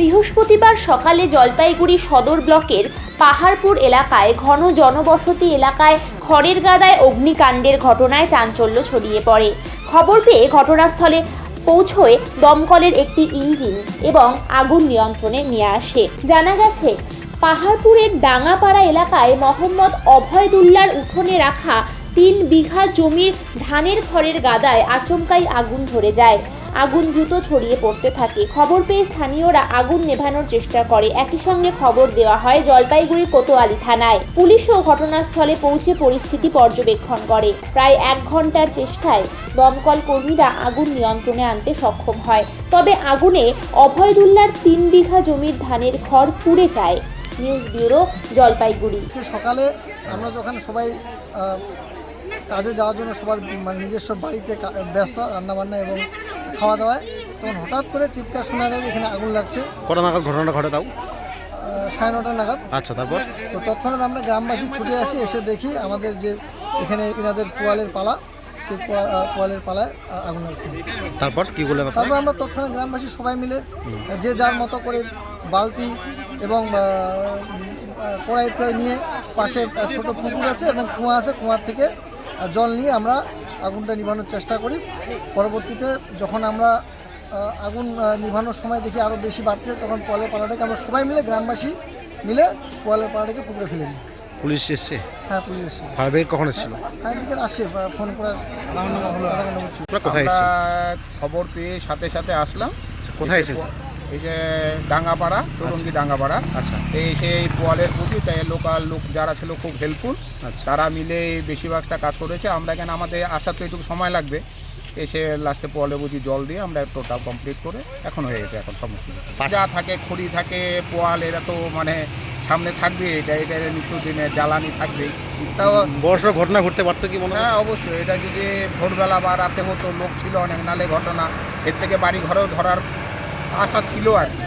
বৃহস্পতিবার সকালে জলপাইগুড়ি সদর ব্লকের পাহাড়পুর এলাকায় ঘন জনবসতি এলাকায় খড়ের গাদায় অগ্নিকাণ্ডের ঘটনায় চাঞ্চল্য ছড়িয়ে পড়ে। খবর পেয়ে ঘটনাস্থলে পৌঁছয় দমকলের একটি ইঞ্জিন এবং আগুন নিয়ন্ত্রণে নিয়ে আসে। জানা গেছে, পাহাড়পুরের ডাঙাপাড়া এলাকায় মোহাম্মদ অভয়দুল্লার উঠোনে রাখা তিন বিঘা জমির ধানের খড়ের গাদায় আচমকাই আগুন ধরে যায়। আগুন দ্রুত ছড়িয়ে পড়তে থাকে। খবর পেয়ে স্থানীয়রা আগুন নেভানোর চেষ্টা করে। একই সঙ্গে খবর দেওয়া হয়, জলপাইগুড়ি কোতোয়ালি থানায়। পুলিশও ঘটনাস্থলে পৌঁছে পরিস্থিতি পর্যবেক্ষণ করে। প্রায় এক ঘণ্টার চেষ্টায় দমকল কর্মীরা আগুন নিয়ন্ত্রণে আনতে সক্ষম হয়। তবে আগুনে অভয়দুল্লার তিন বিঘা জমির ধানের খড় পুড়ে যায়। News bureau Jalpaiguri. সকালে আমরা যখন সবাই কাজে যাওয়ার জন্য সবার মানে নিজস্ব বাড়িতে ব্যস্ত রান্নাবান্না এবং খাওয়া দাওয়ায় তখন হঠাৎ করে চিৎকার শোনা যায় এখানে আগুন লাগছে। কটা নাগাদ ঘটনাটা ঘটে তাও? সাড়ে নটা নাগাদ। আচ্ছা তারপর? তো তৎক্ষণাৎ আমরা গ্রামবাসী ছুটে আসি এসে দেখি আমাদের যে এখানে এনাদের পোয়ালের পালা সেই পোয়া- পোয়ালের পালায় আগুন লাগছে। তারপর কি আপনারা? তারপর আমরা তৎক্ষণাৎ গ্রামবাসী সবাই মিলে যে যার মতো করে বালতি এবং কড়াই টড়াই নিয়ে পাশে ছোট পুকুর আছে এবং কুয়া আছে কুয়ার থেকে জল নিয়ে আমরা আগুনটা নিভানোর চেষ্টা করি। পরবর্তীতে যখন আমরা আগুন নিভানোর সময় দেখি আরও বেশি বাড়ছে তখন পোয়ালের পালাটাকে আমরা সবাই মিলে গ্রামবাসী মিলে পোয়ালের পালাটাকে পুকুরে ফেলে দিই। পুলিশ এসছে? হ্যাঁ পুলিশ এসে ফায়ার ব্রিগেড কখন এসেছিল? ফায়ার ব্রিগেড আসছে ফোন করার কোথায় খবর পেয়ে সাথে সাথে আসলাম। কোথায় এসেছ? এই যে ডাঙ্গাপাড়া চৌরঙ্গি ডাঙ্গাপাড়া। আচ্ছা। এই সেই পোয়ালের প্রতি তাই লোকাল লোক যারা ছিল খুব হেল্পফুল আচ্ছা। তারা মিলে বেশিরভাগটা কাজ করেছে। আমরা এখানে আমাদের আসা তো একটু সময় লাগবে। এসে লাস্টে পোয়ালে বুঝি জল দিয়ে আমরা টোটাল কমপ্লিট করে এখন হয়ে গেছে এখন সমস্ত যা থাকে খড়ি থাকে পোয়াল এরা তো মানে সামনে থাকবে এটা এটা নিত্যদিনে জ্বালানি থাকবে তাও বড় ঘটনা ঘটতে পারতো কি মনে হয়? হ্যাঁ অবশ্যই। এটা যদি ভোরবেলা বা রাতে হতো লোক ছিল অনেক নালে ঘটনা। এর থেকে বাড়ি ঘরেও ধরার আশা ছিল আর কি।